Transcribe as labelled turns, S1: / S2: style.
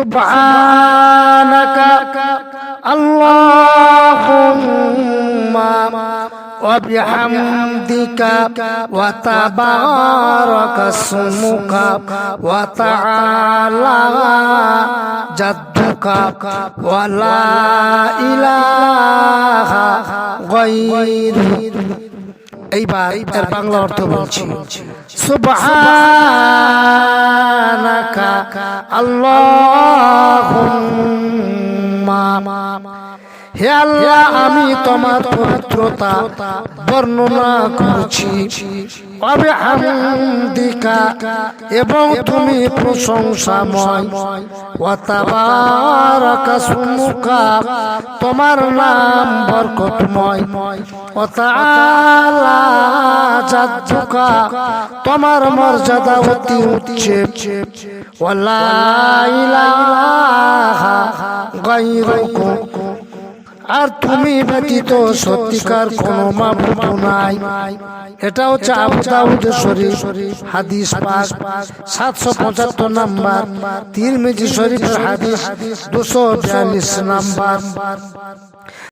S1: سبحانك اللهم وبحمدك وتبارك اسمك وتعالى جدك ولا إله غيرك এইবার এর বাংলা অর্থ বলছি সুবহানাকা আল্লাহুম্মা। হে আল্লাহ, আমি তোমার পবিত্রতা বর্ণনা করছি। অবিহামদিকা এবং তুমি প্রশংসাময়। তোমার নাম বরকতময়। তোমার মর্যাদা অতি উচ্চে। আর তুমি ব্যতীত সত্যিকার কোনো নাই। এটা হচ্ছে আবু দাউদ শরীফ, হাদিস পাক, সাতশো পঁচাত্তর নাম্বার, তিরমিজি শরীফের হাদিস, দুশো বিয়াল্লিশ নাম্বার।